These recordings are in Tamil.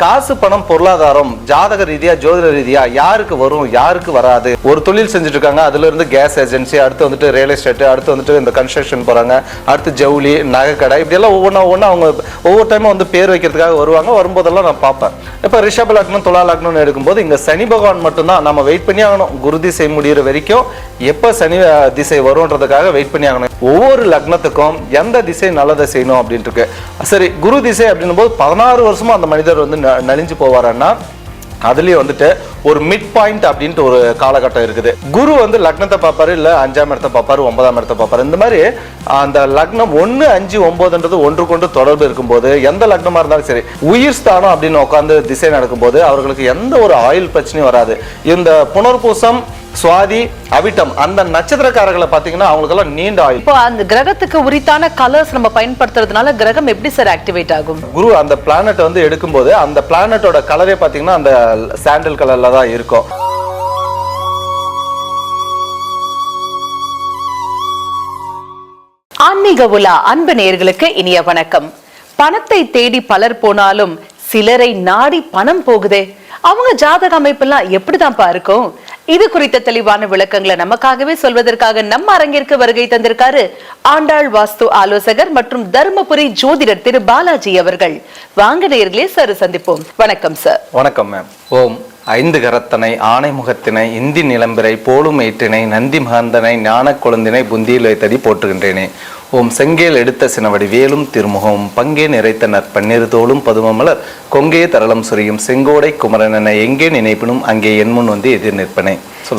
காசு பணம் பொருளாதாரம் ஜாதக ரீதியா ஜோதிட ரீதியா யாருக்கு வரும் யாருக்கு வராது? ஒரு தொழில் செஞ்சுட்டு இருக்காங்க அதுல இருந்து கேஸ் ஏஜென்சி அடுத்து வந்துட்டு ரியல் எஸ்டேட் அடுத்து வந்துட்டு இந்த கன்ஸ்ட்ரக்ஷன் போறாங்க அடுத்து ஜவுளி நகைக்கடை இப்படியெல்லாம் ஒவ்வொன்றா ஒவ்வொன்றா அவங்க ஒவ்வொரு டைமும் வந்து பேர் வைக்கிறதுக்காக வருவாங்க. வரும்போதெல்லாம் நான் பார்ப்பேன். இப்போ ரிஷப லக்னம் துலா லக்னம்னு எடுக்கும்போது இங்க சனி பகவான் மட்டும்தான் நம்ம வெயிட் பண்ணி ஆகணும். குரு திசை முடிகிற வரைக்கும் எப்போ சனி திசை வரும்ன்றதுக்காக வெயிட் பண்ணி ஆகணும். ஒவ்வொரு லக்னத்துக்கும் எந்த திசை நல்லதை செய்யணும் அப்படின்ட்டு இருக்கு. சரி குரு திசை அப்படின்னும் போது பதினாறு வருஷமும் அந்த மனிதர் வந்து ந- நலிஞ்சு போவாருன்னா அதுலயே வந்துட்டு ஒரு மிட் பாயிண்ட் அப்படின்ட்டு ஒரு காலகட்டம் இருக்குது. குரு வந்து லக்னத்தை பார்ப்பாரு இல்ல அஞ்சாம் இடத்தை பார்ப்பாரு ஒன்பதாம் இடத்தை பார்ப்பாரு. இந்த மாதிரி அந்த லக்னம் ஒன்று அஞ்சு ஒன்பதுன்றது ஒன்று கொண்டு தொடர்பு இருக்கும்போது எந்த லக்னமா இருந்தாலும் சரி உயிர் ஸ்தானம் அப்படின்னு உட்காந்து திசை நடக்கும்போது அவர்களுக்கு எந்த ஒரு ஆயுள் பிரச்சனையும் வராது. இந்த புனர்பூசம் சுவாதி அவிட்டம் அந்த நட்சத்திரக்காரர்களை பார்த்தீங்கன்னா அவங்களுக்கெல்லாம் நீண்ட ஆயுள். இப்போ அந்த கிரகத்துக்கு உரித்தான கலர்ஸ் நம்ம பயன்படுத்துறதுனால கிரகம் எப்படி சார் ஆக்டிவேட் ஆகும்? குரு அந்த பிளானட் வந்து எடுக்கும்போது அந்த பிளானட்டோட கலரே பார்த்தீங்கன்னா அந்த சாண்டல் கலர்ல தான் இருக்கும். ஆன்மீக உலா அன்பு நேயர்களுக்கு இனிய வணக்கம். பணத்தை தேடி பலர் போனாலும் சிலரை நாடி பணம் போகுதே? அவங்க ஜாதக அமைப்பெல்லாம் எப்படிதான்ப்பா இருக்கும்? இது குறித்த தெளிவான விளக்கங்களை நமக்காகவே சொல்வதற்காக நம்ம அரங்கிற்கு வருகை தந்திருக்காரு ஆண்டாள் வாஸ்து ஆலோசகர் மற்றும் தருமபுரி ஜோதிடர் திரு பாலாஜி அவர்கள். வாங்க நேர்களே சார் சந்திப்போம். வணக்கம் சார். வணக்கம் மேம் ஓம் ஐந்து கரத்தனை ஆனை முகத்தினை இந்தி நிலம்பிரை போலும் ஏற்றினை நந்தி மகந்தனை ஞான குழந்தினை புந்தியில் வைத்தடி போற்றுகின்றேனே. ஓம் செங்கேல் எடுத்த சினவடி வேலும் திருமுகம் பங்கே நிறைத்த நற்பன்னிரு தோளும் பதுமமலர் கொங்கே தரளம் சுரியும் செங்கோடை குமரனென எங்கே நினைப்பினும் அங்கே என் முன் வந்து எதிர் நிற்பனே.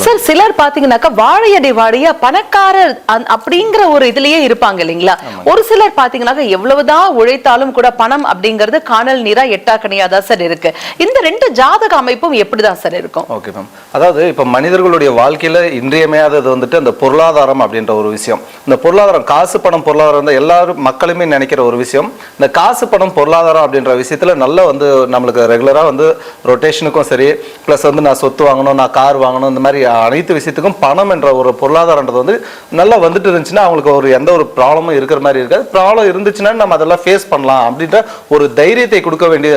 சார் சிலர் பாத்தீங்கன்னாக்கா வாழையடி வாழையா பணக்காரர் அப்படிங்கிற ஒரு இதுலயே இருப்பாங்க இல்லைங்களா? ஒரு சிலர் பாத்தீங்கன்னாக்கா எவ்வளவுதான் உழைத்தாலும் கூட பணம் அப்படிங்கிறது காணல் நீரா எட்டாக்கணியா தான் சார் இருக்கு. இந்த ரெண்டு ஜாதக அமைப்பும் எப்படிதான் சார் இருக்கும்? Okay ma'am. அதாவது இப்போ மனிதர்களுடைய வாழ்க்கையில இன்றியமையாதது வந்துட்டு அந்த பொருளாதாரம் அப்படின்ற ஒரு விஷயம். இந்த பொருளாதாரம் காசு பணம் பொருளாதாரம் தான் எல்லாரும் மக்களுமே நினைக்கிற ஒரு விஷயம். இந்த காசு பணம் பொருளாதாரம் அப்படின்ற விஷயத்துல நல்ல வந்து நம்மளுக்கு ரெகுலராக வந்து ரொட்டேஷனுக்கும் சரி ப்ளஸ் வந்து நான் சொத்து வாங்கணும் நான் கார் வாங்கணும் இந்த மாதிரி அனைத்து விஷயத்துக்கும் பணம் என்ற ஒரு பொருளாதாரன்றது வந்து நல்லா வந்துட்டு இருந்துச்சுன்னா அவங்களுக்கு ஒரு எந்த ஒரு ப்ராப்ளமும் இருக்கிற மாதிரி இருக்காது. ப்ராப்ளம் இருந்துச்சுன்னா நம்ம அதெல்லாம் ஃபேஸ் பண்ணலாம் அப்படின்ற ஒரு தைரியத்தை கொடுக்க வேண்டிய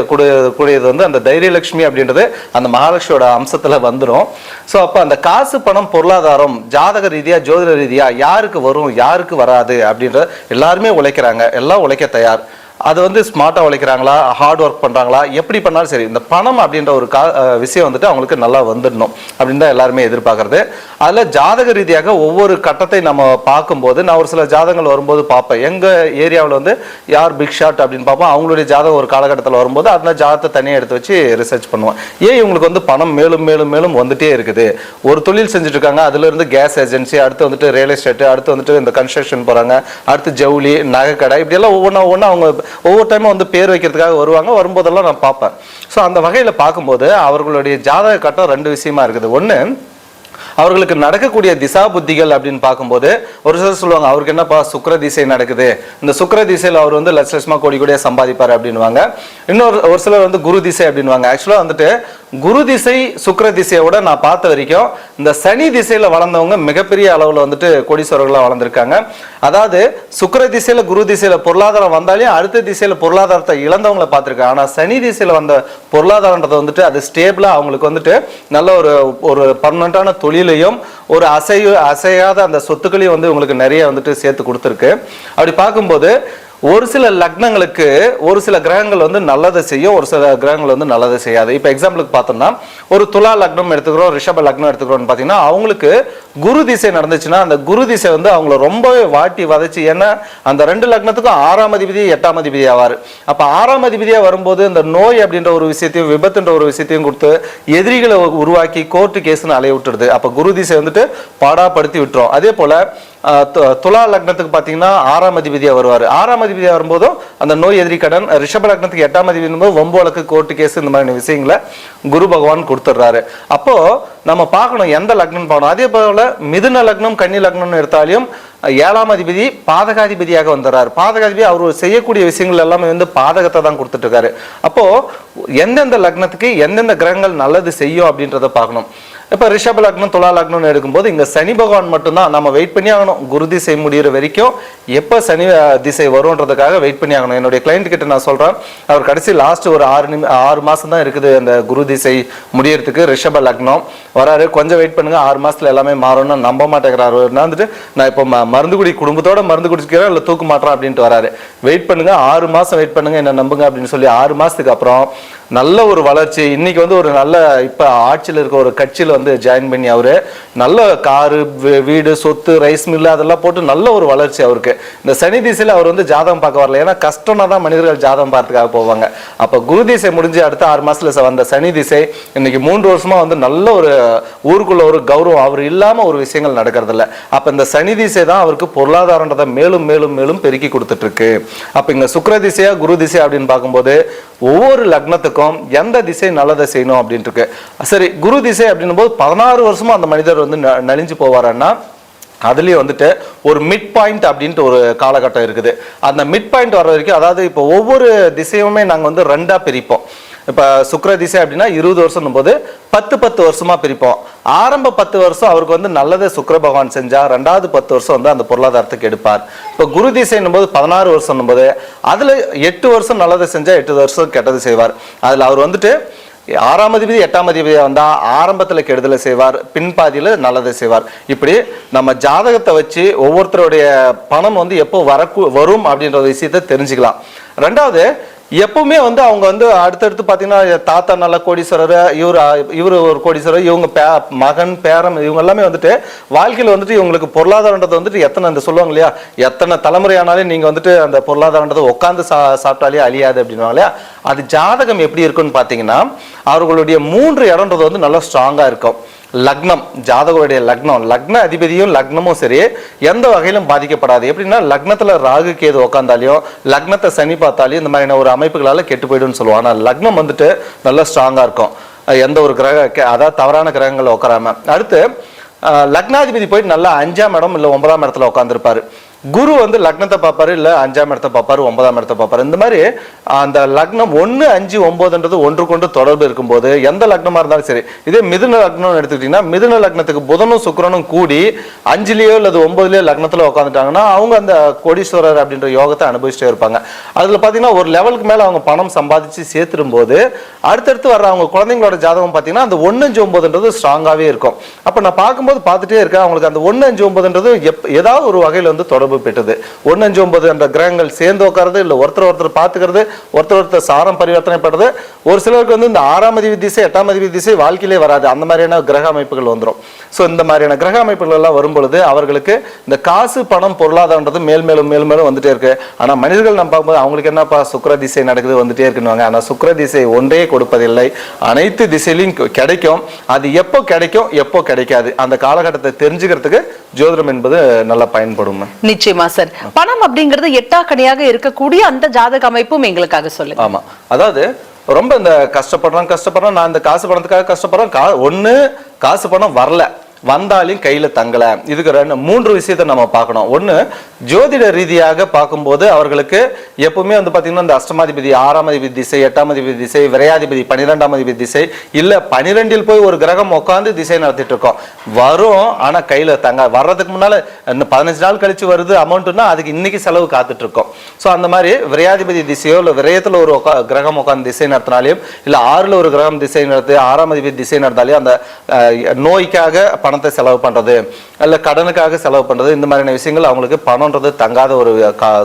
கூடியது வந்து அந்த தைரியலட்சுமி அப்படின்றது அந்த மகாலட்சுமியோட அம்சத்தில் வந்துடும் ஸோ அப்போ அந்த காசு பணம் பொருளாதாரம் ஜாதக ரீதியாக ஜோதிட ரீதியாக யாருக்கு வரும் யாருக்கு வராது அப்படின்ற எல்லாருமே உழைக்கிறாங்க. எல்லாம் உழைக்க தயார். அது வந்து ஸ்மார்ட்டாக உழைக்கிறாங்களா? ஹார்ட் ஒர்க் பண்ணுறாங்களா எப்படி பண்ணாலும் சரி இந்த பணம் அப்படின்ற ஒரு கா விஷயம் வந்துட்டு அவங்களுக்கு நல்லா வந்துடணும். அப்படின்னு தான் எல்லாருமே எதிர்பார்க்கறது. அதில் ஜாதக ரீதியாக ஒவ்வொரு கட்டத்தை நம்ம பார்க்கும்போது நான் ஒரு சில ஜாதகங்கள் வரும்போது பார்ப்பேன். எங்கள் ஏரியாவில் வந்து யார் பிக் ஷாட் அப்படின்னு பார்ப்போம். அவங்களுடைய ஜாதகம் ஒரு காலகட்டத்தில் வரும்போது அந்த ஜாதகத்தை தனியாக எடுத்து வச்சு ரிசர்ச் பண்ணுவோம். ஏன் இவங்களுக்கு வந்து பணம் மேலும் மேலும் மேலும் வந்துட்டே இருக்குது? ஒரு தொழில் செஞ்சுட்டு இருக்காங்க. அதுலேருந்து கேஸ் ஏஜென்சி அடுத்து வந்துட்டு ரியல் எஸ்டேட்டு அடுத்து வந்துட்டு இந்த கன்ஸ்ட்ரக்ஷன் போகிறாங்க அடுத்து ஜவுளி நகைக்கடை இப்படியெல்லாம் ஒவ்வொன்றா ஒவ்வொன்றா அவங்க ஒவ்வொரு டைமும் வந்து பேர் வைக்கிறதுக்காக வருவாங்க. வரும்போதெல்லாம் நான் பார்ப்பேன். ஸோ அந்த வகையில் பார்க்கும்போது அவர்களுடைய ஜாதக கட்டம் ரெண்டு விஷயமா இருக்குது. ஒன்று அவர்களுக்கு நடக்கக்கூடிய திசா புத்திகள் அப்படின்னு பார்க்கும்போது ஒரு சிலர் சொல்லுவாங்க அவருக்கு என்னப்பா சுக்கர திசை நடக்குது? இந்த சுக்கர திசையில் அவர் வந்து லட்ச லட்சமா கோடி கோடியா சம்பாதிப்பார் அப்படின்னுவாங்க. இன்னொரு ஒரு சிலர் வந்து குரு திசை அப்படின்னுவாங்க. ஆக்சுவலாக வந்துட்டு குரு திசை சுக்கர திசையோட நான் பார்த்த வரைக்கும் இந்த சனி திசையில் வளர்ந்தவங்க மிகப்பெரிய அளவில் வந்துட்டு கோடீஸ்வரர்களாக வளர்ந்துருக்காங்க. அதாவது சுக்கர திசையில் குரு திசையில் பொருளாதாரம் வந்தாலையும் அடுத்த திசையில் பொருளாதாரத்தை இழந்தவங்களை பார்த்துருக்காங்க ஆனால் சனி திசையில் வந்த பொருளாதாரன்றதை வந்துட்டு அது ஸ்டேபிளாக அவங்களுக்கு வந்துட்டு நல்ல ஒரு ஒரு பர்மனண்ட்டான தொழிலையும் ஒரு அசைவு அசையாத அந்த சொத்துக்களையும் வந்து உங்களுக்கு நிறைய வந்துட்டு சேர்த்து கொடுத்துருக்கு. அப்படி பார்க்கும்போது ஒரு சில லக்னங்களுக்கு ஒரு சில கிரகங்கள் வந்து நல்லதை செய்யும் ஒரு சில கிரகங்கள் வந்து நல்லதை செய்யாது. இப்போ எக்ஸாம்பிளுக்கு பார்த்தோம்னா ஒரு துலா லக்னம் எடுத்துக்கிறோம் ரிஷப லக்னம் எடுத்துக்கிறோம்னு பார்த்தீங்கன்னா அவங்களுக்கு குரு திசை நடந்துச்சுன்னா அந்த குரு திசை வந்து அவங்கள ரொம்பவே வாட்டி வதைச்சு ஏன்னா அந்த ரெண்டு லக்னத்துக்கும் ஆறாம் அதிபதி எட்டாம் அதிபதி ஆவார். அப்போ ஆறாம் அதிபதியாக வரும்போது இந்த நோய் அப்படின்ற ஒரு விஷயத்தையும் விபத்துன்ற ஒரு விஷயத்தையும் கொடுத்து எதிரிகளை உருவாக்கி கோர்ட்டு கேஸ்னு அலைய விட்டுடுது அப்போ குரு திசை வந்துட்டு பாடாப்படுத்தி விட்டுரும். அதே போல் துலா லக்னத்துக்கு பார்த்தீங்கன்னா ஆறாம் அதிபதியாக வருவார். ஆறாம் அதிபதியாக வரும்போதும் அந்த நோய் எதிரி கடன் ரிஷப லக்னத்துக்கு எட்டாம் அதிபதி போது ஒம்பு வழக்கு கோர்ட்டு கேஸ் இந்த மாதிரி விஷயங்களை குரு பகவான் கொடுத்துட்றாரு அப்போது நம்ம பார்க்கணும் எந்த லக்னம் பார்க்கணும். அதே போல மிதுன லக்னம் கன்னி லக்னம்னு எடுத்தாலையும் ஏழாம் அதிபதி பாதகாதிபதியாக வந்துடுறார் பாதகாதிபதி அவர் செய்யக்கூடிய விஷயங்கள் எல்லாமே வந்து பாதகத்தை தான் கொடுத்துட்டு இருக்காரு எந்தெந்த லக்னத்துக்கு எந்தெந்த கிரகங்கள் நல்லது செய்யும் அப்படின்றத பார்க்கணும். இப்போ ரிஷப லக்னம் துலா லக்னம்னு எடுக்கும்போது இங்கே சனி பகவான் மட்டும்தான். நம்ம வெயிட் பண்ணி ஆகணும். குரு திசை முடியிற வரைக்கும் எப்போ சனி திசை வரும்ன்றதுக்காக வெயிட் பண்ணி ஆகணும். என்னுடைய கிளைண்ட் கிட்ட நான் சொல்கிறேன் அவர் கடைசி லாஸ்ட் ஒரு ஆறு நிமி ஆறு மாதம் தான் இருக்குது அந்த குரு திசை முடியறதுக்கு. ரிஷப லக்னம் வராரு. கொஞ்சம் வெயிட் பண்ணுங்க. ஆறு மாதத்தில் எல்லாமே மாறும்னு நம்ப மாட்டேங்கிறாரு. வந்துட்டு நான் இப்போ ம- மருந்து குடி குடும்பத்தோட மருந்து குடிச்சிக்கிறேன். இல்லை தூக்க மாட்டேன் அப்படின்ட்டு வராரு. வெயிட் பண்ணுங்க. ஆறு மாதம் வெயிட் பண்ணுங்க. என்ன நம்புங்க அப்படின்னு சொல்லி ஆறு மாதத்துக்கு அப்புறம் நல்ல ஒரு வளர்ச்சி. இன்னைக்கு வந்து ஒரு நல்ல இப்ப ஆட்சியில் இருக்க ஒரு கட்சியில் வந்து ஜாயின் பண்ணி அவரு நல்ல காரு வீடு சொத்து ரைஸ் மில்லு அதெல்லாம் போட்டு நல்ல ஒரு வளர்ச்சி அவருக்கு. இந்த சனி திசையில் அவர் வந்து ஜாதகம் பார்க்க வரல. ஏன்னா கஷ்டம்னா தான் மனிதர்கள் ஜாதகம் பார்த்துக்காக போவாங்க. அப்போ குரு திசை முடிஞ்சு அடுத்த ஆறு மாசத்துல வந்த சனி திசை இன்னைக்கு மூன்று வருஷமா வந்து நல்ல ஒரு ஊருக்குள்ள ஒரு கௌரவம். அவர் இல்லாம ஒரு விஷயங்கள் நடக்கிறது அப்போ இந்த சனி திசை தான் அவருக்கு பொருளாதாரன்றதை மேலும் மேலும் மேலும் பெருக்கி கொடுத்துட்டு இருக்கு. இங்கே இங்க திசையா குரு திசை அப்படின்னு பார்க்கும்போது ஒவ்வொரு லக்னத்துக்கும் எந்த திசை நல்லதை செய்யணும் அப்படின்ட்டு இருக்கு சரி குரு திசை அப்படின்னும் போது பதினாறு வருஷமும் அந்த மனிதர் வந்து ந- நலிஞ்சு போவாருன்னா அதுலேயே வந்துட்டு ஒரு மிட் பாயிண்ட் அப்படின்ட்டு ஒரு காலகட்டம் இருக்குது. அந்த மிட் பாயிண்ட் வர வரைக்கும் அதாவது இப்போ ஒவ்வொரு திசையுமே நாங்கள் வந்து ரெண்டாக பிரிப்போம். இப்போ சுக்கர திசை அப்படின்னா இருபது வருஷம் போது பத்து பத்து வருஷமா பிரிப்போம். ஆரம்ப பத்து வருஷம் அவருக்கு வந்து நல்லதை சுக்கர பகவான் செஞ்சா ரெண்டாவது பத்து வருஷம் வந்து அந்த பொருளாதாரத்துக்கு எடுப்பார். இப்போ குரு திசைன்னும் போது பதினாறு வருஷம் போது அதுல எட்டு வருஷம் நல்லதை செஞ்சா எட்டு வருஷம் கெட்டது செய்வார். அதுல அவர் வந்துட்டு ஆறாம் அதிபதி எட்டாம் அதிபதியாக வந்தால் ஆரம்பத்தில் கெடுதலை செய்வார் பின்பாதியில் நல்லதை செய்வார். இப்படி நம்ம ஜாதகத்தை வச்சு ஒவ்வொருத்தருடைய பணம் வந்து எப்போ வரக்கு வரும் அப்படின்ற ஒரு விஷயத்தை தெரிஞ்சுக்கலாம். ரெண்டாவது எப்பவுமே வந்து அவங்க வந்து அடுத்தடுத்து பார்த்தீங்கன்னா தாத்தா நல்ல கோடீஸ்வரர் இவர் இவர் ஒரு கோடீஸ்வரர் இவங்க பே மகன் பேரம் இவங்க எல்லாமே வந்துட்டு வாழ்க்கையில் வந்துட்டு இவங்களுக்கு பொருளாதாரன்றது வந்துட்டு எத்தனை அந்த சொல்லுவாங்க இல்லையா? எத்தனை தலைமுறையானாலும் நீங்கள் வந்துட்டு அந்த பொருளாதாரன்றது உட்காந்து சா சாப்பிட்டாலே அழியாது அப்படின்வாங்க இல்லையா? அது ஜாதகம் எப்படி இருக்குன்னு பார்த்தீங்கன்னா அவர்களுடைய மூன்று இடம்ன்றது வந்து நல்லா ஸ்ட்ராங்காக இருக்கும். லக்னம் ஜாதகருடைய லக்னம். லக்ன அதிபதியும் லக்னமும் சரி எந்த வகையிலும் பாதிக்கப்படாது. எப்படின்னா லக்னத்தில் ராகு கேது உட்காந்தாலையும் லக்னத்தை சனி பார்த்தாலையும் இந்த மாதிரியான ஒரு அமைப்புகளால் கெட்டு போயிடும்னு சொல்லுவோம். ஆனால் லக்னம் வந்துட்டு நல்லா ஸ்ட்ராங்காக இருக்கும். எந்த ஒரு கிரக அதாவது தவறான கிரகங்கள் உட்காராம அடுத்து லக்னாதிபதி போயிட்டு நல்லா அஞ்சாம் இடம் இல்லை ஒன்பதாம் இடத்துல உட்காந்துருப்பாரு குரு வந்து லக்னத்தை பார்ப்பாரு இல்லை அஞ்சாம் இடத்தை பார்ப்பாரு ஒன்பதாம் இடத்தை பார்ப்பாரு. இந்த மாதிரி அந்த லக்னம் ஒன்று அஞ்சு ஒன்பதுன்றது ஒன்று கொண்டு தொடர்பு இருக்கும்போது எந்த லக்னமாக இருந்தாலும் சரி இதே மிதுன லக்னம்னு எடுத்துக்கிட்டீங்கன்னா மிதுன லக்னத்துக்கு புதனும் சுக்கரனும் கூடி அஞ்சுலேயோ அல்லது ஒன்பதுலேயோ லக்னத்தில் உட்காந்துட்டாங்கன்னா அவங்க அந்த கோடீஸ்வரர் அப்படின்ற யோகத்தை அனுபவிச்சுட்டே இருப்பாங்க. அதில் பார்த்தீங்கன்னா ஒரு லெவலுக்கு மேலே அவங்க பணம் சம்பாதிச்சு சேர்த்துடும் போது அடுத்தடுத்து வர்ற அவங்க குழந்தைங்களோட ஜாதகம் பார்த்தீங்கன்னா அந்த ஒன்று அஞ்சு ஒன்பதுன்றது ஸ்ட்ராங்காவே இருக்கும். அப்போ நான் பார்க்கும்போது பார்த்துட்டே இருக்கேன் அவங்களுக்கு அந்த ஒன்று அஞ்சு ஒன்பதுன்றது எப் ஏதாவது ஒரு வகையில் வந்து தொடர்பு பெற்றது. ஒன்று அஞ்சு ஒன்பது என்ற கிரகங்கள் சேர்ந்து உட்காருது இல்லை ஒருத்தர் ஒருத்தர் பார்த்துக்கிறது ஒருத்தர் ஒருத்தர் சாரம் பரிவர்த்தனை படுறது ஒரு சிலருக்கு வந்து இந்த ஆறாம் அதிபதி திசை எட்டாம் அதிபதி திசை வாழ்க்கையிலே வராது. அந்த மாதிரியான கிரக அமைப்புகள் வந்துடும் ஸோ இந்த மாதிரியான கிரக அமைப்புகள் எல்லாம் வரும் பொழுது அவர்களுக்கு இந்த காசு பணம் பொருளாதாரன்றது மேல் மேலும் மேல் மேலும் வந்துட்டே இருக்கு. ஆனால் மனிதர்கள் நம்ம பார்க்கும்போது அவங்களுக்கு என்னப்பா சுக்கர திசை நடக்குது வந்துட்டே இருக்குன்னு ஆனால் சுக்கர திசை ஒன்றே கொடுப்பதில்லை. அனைத்து திசையிலையும் கிடைக்கும். அது எப்போ கிடைக்கும்? எப்போ கிடைக்காது? அந்த காலகட்டத்தை தெரிஞ்சுக்கிறதுக்கு ஜோதிடம் என்பது நல்லா பயன்படும் நிச்சயமா சார் பணம் அப்படிங்கிறது எட்டாக்கணியாக இருக்கக்கூடிய அந்த ஜாதக அமைப்பும் எங்களுக்காக சொல்லுங்க. ஆமா. அதாவது ரொம்ப இந்த கஷ்டப்படுறோம் கஷ்டப்படுறோம் நான் இந்த காசு பணத்துக்காக கஷ்டப்படுறேன் கா ஒண்ணு காசு பணம் வரல. வந்தாலும் கையில் தங்கலை. இதுக்கு ரெண்டு மூன்று விஷயத்தை நம்ம பார்க்கணும். ஒன்று ஜோதிட ரீதியாக பார்க்கும்போது அவர்களுக்கு எப்பவுமே வந்து பார்த்திங்கன்னா இந்த அஷ்டமாதிபதி ஆறாம் அதிபதி திசை எட்டாம் அதிபதி திசை விரையாதிபதி பன்னிரெண்டாம் அதிபதி திசை இல்லை பனிரெண்டில் போய் ஒரு கிரகம் உட்காந்து திசை நடத்திட்டு இருக்கோம். வரும் ஆனால் கையில் தங்க வர்றதுக்கு முன்னால் இந்த பதினஞ்சு நாள் கழிச்சு வருது அமௌண்ட்டுன்னா அதுக்கு இன்னைக்கு செலவு காத்துட்டு இருக்கோம். ஸோ அந்த மாதிரி விரையாதிபதி திசையோ இல்லை விரயத்தில் ஒரு உக்கா- கிரகம் உட்காந்து திசை நடத்தினாலையும் இல்லை ஆறில் ஒரு கிரகம் திசை நடத்தி ஆறாம் அதிபதி திசை நடத்தாலையும் அந்த நோய்க்காக பணத்தை செலவு பண்றது இல்ல கடனுக்காக செலவு பண்ணுறது இந்த மாதிரியான விஷயங்கள் அவங்களுக்கு பணம்ன்றது தங்காத ஒரு கா-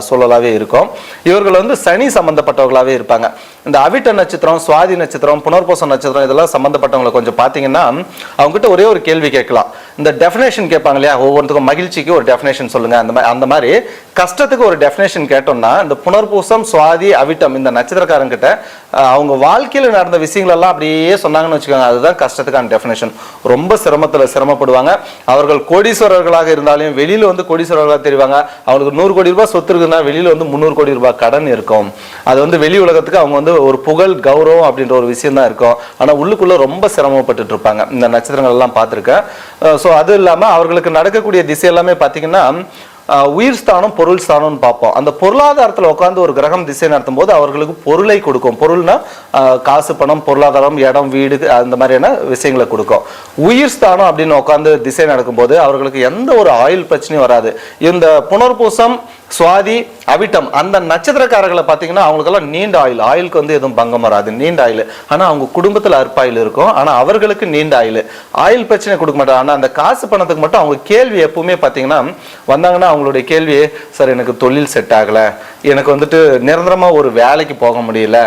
இருக்கும். இவர்கள் வந்து சனி சம்மந்தப்பட்டவர்களாகவே இருப்பாங்க. இந்த அவிட்ட நட்சத்திரம் சுவாதி நட்சத்திரம் புனர்பூசம் நட்சத்திரம் இதெல்லாம் சம்பந்தப்பட்டவங்களை கொஞ்சம் பார்த்தீங்கன்னா அவங்ககிட்ட ஒரே ஒரு கேள்வி கேட்கலாம். இந்த டெஃபினேஷன் கேட்பாங்க இல்லையா ஒவ்வொருத்துக்கும் மகிழ்ச்சிக்கு ஒரு டெஃபினேஷன் சொல்லுங்க. அந்த மாதிரி அந்த மாதிரி கஷ்டத்துக்கு ஒரு டெஃபினேஷன் கேட்டோம்னா இந்த புனர்பூசம் சுவாதி அவிட்டம் இந்த நட்சத்திரக்காரங்க கிட்ட அவங்க வாழ்க்கையில் நடந்த விஷயங்கள் எல்லாம் அப்படியே சொன்னாங்கன்னு வச்சுக்கோங்க. அதுதான் கஷ்டத்துக்கான டெஃபினேஷன் ரொம்ப சிரமத்துல சிரமப்படுவாங்க. அவர்கள் கோடீஸ்வரர்களாக இருந்தாலும் வெளியில வந்து கோடீஸ்வரர்களாக தெரிவாங்க. அவங்களுக்கு நூறு கோடி ரூபாய் சொத்து இருக்குன்னா வெளியில வந்து முந்நூறு கோடி ரூபாய் கடன் இருக்கும். அது வந்து வெளி உலகத்துக்கு அவங்க வந்து ஒரு புகழ் கௌரவம் அப்படின்ற ஒரு விஷயம் தான் இருக்கும். ஆனால் உள்ளுக்குள்ளே ரொம்ப சிரமப்பட்டுட்டு இருப்பாங்க. இந்த நட்சத்திரங்கள் எல்லாம் பார்த்துருக்கேன். ஸோ ஸோ அது இல்லாமல் அவர்களுக்கு நடக்கக்கூடிய திசை எல்லாமே பார்த்தீங்கன்னா உயிர் ஸ்தானம் பொருள் ஸ்தானம்னு பார்ப்போம். அந்த பொருளாதாரத்தில் உட்காந்து ஒரு கிரகம் திசை நடத்தும் போது அவர்களுக்கு பொருளை கொடுக்கும். பொருள்னா காசு பணம் பொருளாதாரம் இடம் வீடு அந்த மாதிரியான விஷயங்களை கொடுக்கும். உயிர் ஸ்தானம் அப்படின்னு உட்காந்து திசை நடக்கும்போது அவர்களுக்கு எந்த ஒரு ஆயுள் பிரச்சனையும் வராது. இந்த புனர்பூசம் சுவாதி அவிட்டம் அந்த நட்சத்திரக்காரர்களை பார்த்தீங்கன்னா அவங்களுக்கெல்லாம் நீண்ட ஆயில் ஆயிலுக்கு வந்து எதுவும் பங்கம் வராது. நீண்ட ஆயில் ஆனால் அவங்க குடும்பத்தில் அற்பாயில் இருக்கும். ஆனால் அவர்களுக்கு நீண்ட ஆயில் ஆயில் பிரச்சனை கொடுக்க மாட்டாங்க. ஆனால் அந்த காசு பணத்துக்கு மட்டும் அவங்க கேள்வி எப்பவுமே பார்த்தீங்கன்னா வந்தாங்கன்னா அவங்களுடைய கேள்வி சார் எனக்கு தொழில் செட் ஆகலை. எனக்கு வந்துட்டு நிரந்தரமாக ஒரு வேலைக்கு போக முடியல.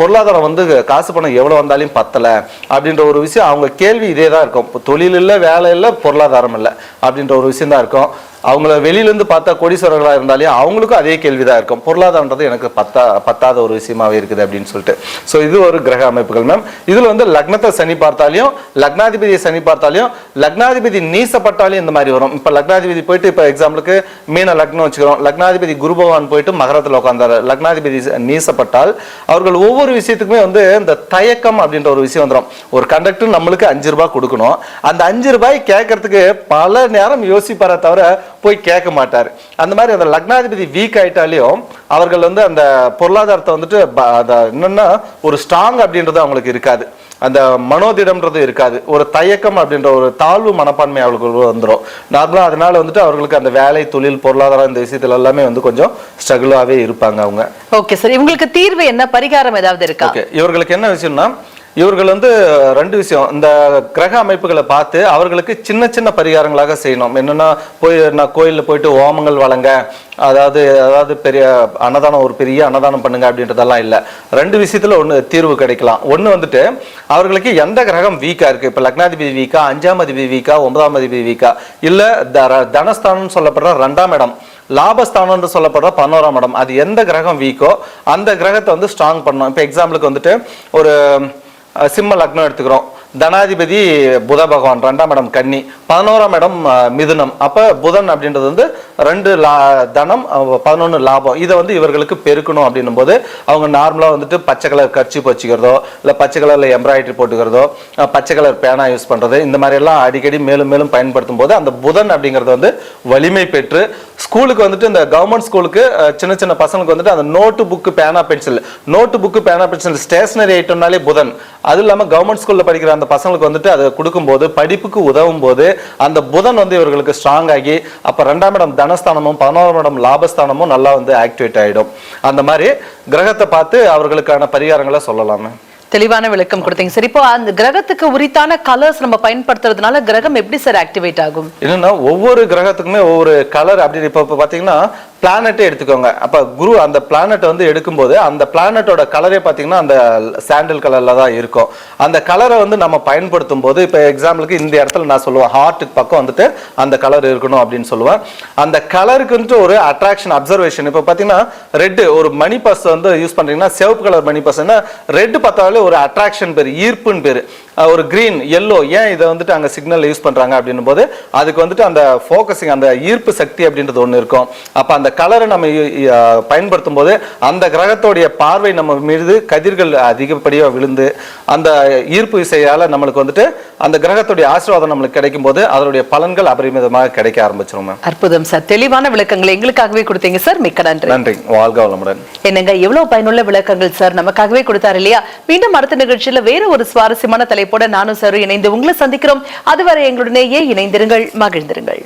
பொருளாதாரம் வந்து காசு பணம் எவ்வளோ வந்தாலும் பத்தலை அப்படின்ற ஒரு விஷயம் அவங்க கேள்வி இதே தான் இருக்கும். இப்போ தொழில் இல்லை வேலை இல்லை பொருளாதாரம் இல்லை அப்படின்ற ஒரு விஷயம் தான் இருக்கும். அவங்கள வெளியிலேருந்து பார்த்தா கோடீஸ்வரர்களாக இருந்தாலே அவங்களுக்கும் அதே கேள்விதான் இருக்கும். பொருளாதாரன்றது எனக்கு பத்தா பத்தாத ஒரு விஷயமாவே இருக்குது அப்படின்னு சொல்லிட்டு. ஸோ இது ஒரு கிரக அமைப்புகள் மேம் இதில் வந்து லக்னத்தை சனி பார்த்தாலையும் லக்னாதிபதியை சனி பார்த்தாலையும் லக்னாதிபதி நீசப்பட்டாலையும் இந்த மாதிரி வரும். இப்போ லக்னாதிபதி போயிட்டு இப்போ எக்ஸாம்பிளுக்கு மீன லக்னம் வச்சுக்கிறோம். லக்னாதிபதி குரு பகவான் போயிட்டு மகரத்தில் உட்காந்தார் லக்னாதிபதி நீசப்பட்டால் அவர்கள் ஒவ்வொரு விஷயத்துக்குமே வந்து இந்த தயக்கம் அப்படின்ற ஒரு விஷயம் வந்துடும் ஒரு கண்டக்டர் நம்மளுக்கு அஞ்சு ரூபாய் கொடுக்கணும். அந்த அஞ்சு ரூபாய் கேட்கறதுக்கு பல நேரம் யோசிப்பாரே தவிர போய் கேட்க மாட்டார். அந்த மாதிரி அந்த லக்னாதிபதி வீக் ஆயிட்டாலையும் அவர்கள் வந்து அந்த பொருளாதாரத்தை வந்துட்டு என்னன்னா ஒரு ஸ்ட்ராங் அப்படின்றது அவங்களுக்கு இருக்காது. அந்த மனோதிடம்ன்றது இருக்காது. ஒரு தயக்கம் அப்படின்ற ஒரு தாழ்வு மனப்பான்மை அவர்களுக்கு வந்துடும் நார்மலாக அதனால வந்துட்டு அவர்களுக்கு அந்த வேலை தொழில் பொருளாதாரம் இந்த விஷயத்துல எல்லாமே வந்து கொஞ்சம் ஸ்ட்ரகிளாகவே இருப்பாங்க அவங்க. ஓகே சார் இவங்களுக்கு தீர்வு என்ன? பரிகாரம் ஏதாவது இருக்கா? ஓகே இவர்களுக்கு என்ன விஷயம்னா இவர்கள் வந்து ரெண்டு விஷயம். இந்த கிரக அமைப்புகளை பார்த்து அவர்களுக்கு சின்ன சின்ன பரிகாரங்களாக செய்யணும். என்னென்னா போய் நான் கோயிலில் போயிட்டு ஓமங்கள் வழங்க அதாவது அதாவது பெரிய அன்னதானம் ஒரு பெரிய அன்னதானம் பண்ணுங்க அப்படின்றதெல்லாம் இல்லை. ரெண்டு விஷயத்தில் ஒன்று தீர்வு கிடைக்கலாம். ஒன்று வந்துட்டு அவர்களுக்கு எந்த கிரகம் வீக்காக இருக்குது இப்போ லக்னாதிபதி வீக்கா அஞ்சாம் அதிபதி வீக்கா ஒன்பதாம் அதிபதி வீக்கா? இல்லை த தனஸ்தானம் சொல்லப்படுற ரெண்டாம் இடம் லாபஸ்தானம்னு சொல்லப்படுற பதினோராம் இடம். அது எந்த கிரகம் வீக்கோ அந்த கிரகத்தை வந்து ஸ்ட்ராங் பண்ணணும். இப்போ எக்ஸாம்பிளுக்கு வந்துட்டு ஒரு சிம்ம லக்னம் எடுத்துக்கிறோம். தனாதிபதி புத பகவான் ரெண்டாம் இடம் கன்னி பதினோராம் இடம் மிதுனம். அப்போ புதன் அப்படின்றது வந்து ரெண்டு லா தனம் பதினொன்று லாபம். இதை வந்து இவர்களுக்கு பெருக்கணும் அப்படின்னும் போது அவங்க நார்மலாக வந்துட்டு பச்சை கலர் கர்ச்சி வச்சுக்கிறதோ இல்லை பச்சை கலரில் எம்ப்ராய்டரி போட்டுக்கிறதோ பச்சை கலர் பேனா யூஸ் பண்ணுறது இந்த மாதிரி எல்லாம் அடிக்கடி மேலும் மேலும் பயன்படுத்தும் போது அந்த புதன் அப்படிங்கிறது வந்து வலிமை பெற்று ஸ்கூலுக்கு வந்துட்டு இந்த கவர்மெண்ட் ஸ்கூலுக்கு சின்ன சின்ன பசங்களுக்கு வந்துட்டு அந்த நோட்டு புக்கு பேனா பென்சில் நோட்டு புக்கு பேனா பென்சில் ஸ்டேஷனரி ஐட்டம்னாலே புதன். அது இல்லாமல் கவர்மெண்ட் ஸ்கூலில் படிக்கிற அந்த பசங்களுக்கு வந்துட்டு அதை கொடுக்கும்போது படிப்புக்கு உதவும் போது அந்த புதன் வந்து இவர்களுக்கு ஸ்ட்ராங் ஆகி அப்போ ரெண்டாம் இடம் தனஸ்தானமும் பதினோராம் இடம் லாபஸ்தானமும் நல்லா வந்து ஆக்டிவேட் ஆயிடும். அந்த மாதிரி கிரகத்தை பார்த்து அவர்களுக்கான பரிகாரங்களை சொல்லலாமே. தெளிவான விளக்கம் கொடுத்தீங்க சார். இப்போ அந்த கிரகத்துக்கு உரித்தான கலர்ஸ் நம்ம பயன்படுத்துறதுனால கிரகம் எப்படி சார் ஆக்டிவேட் ஆகும்? என்னன்னா ஒவ்வொரு கிரகத்துக்குமே ஒவ்வொரு கலர் அப்படி இப்போ இப்போ பார்த்தீங்கன்னா பிளானட்டே எடுத்துக்கோங்க. அப்போ குரு அந்த பிளானட் வந்து எடுக்கும்போது அந்த பிளானட்டோட கலரே பார்த்தீங்கன்னா அந்த சாண்டல் கலரில் தான் இருக்கும். அந்த கலரை வந்து நம்ம பயன்படுத்தும் போது இப்போ எக்ஸாம்பிளுக்கு இந்த இடத்துல நான் சொல்லுவேன். ஹார்ட்டுக்கு பக்கம் வந்துட்டு அந்த கலர் இருக்கணும் அப்படின்னு சொல்லுவேன். அந்த கலருக்குன்ட்டு ஒரு அட்ராக்ஷன் அப்சர்வேஷன் இப்போ பார்த்தீங்கன்னா ரெட்டு ஒரு மணி பர்ஸ் வந்து யூஸ் பண்ணுறீங்கன்னா சிவப்பு கலர் மணி பர்ஸ்னா ரெட்டு பார்த்தாலே ஒரு அட்ராக்ஷன் பேர் ஈர்ப்புன்னு பேர். ஒரு கிரீன் எல்லோ ஏன் இதை வந்துட்டு அங்கே சிக்னல் யூஸ் பண்ணுறாங்க அப்படின்னும் போது அதுக்கு வந்துட்டு அந்த ஃபோக்கஸிங் அந்த ஈர்ப்பு சக்தி அப்படின்றது ஒன்று இருக்கும். அப்போ அந்த கலரை நம்ம பயன்படுத்தும் போது அந்த கிரகத்தோடைய பார்வை நம்ம மீது கதிர்கள் அதிகப்படியாக விழுந்து அந்த ஈர்ப்பு விசையால் நம்மளுக்கு வந்துட்டு அந்த கிரகத்துடைய ஆசீர்வாதம் நம்மளுக்கு கிடைக்கும் போது அதனுடைய பலன்கள் அபரிமிதமாக கிடைக்க ஆரம்பிச்சிரும் மேம் அற்புதம் சார். தெளிவான விளக்கங்களை எங்களுக்காகவே கொடுத்தீங்க சார். மிக்க நன்றி. நன்றி. வாழ்க வளமுடன். என்னங்க எவ்வளவு பயனுள்ள விளக்கங்கள் சார். நமக்காகவே கொடுத்தாரு இல்லையா? மீண்டும் அடுத்த நிகழ்ச்சியில வேற ஒரு சுவாரஸ்யமான தலைப்போட நானும் சார் இணைந்து உங்களை சந்திக்கிறோம். அதுவரை எங்களுடனேயே இணைந்திருங்கள் மகிழ்ந்திருங்கள்.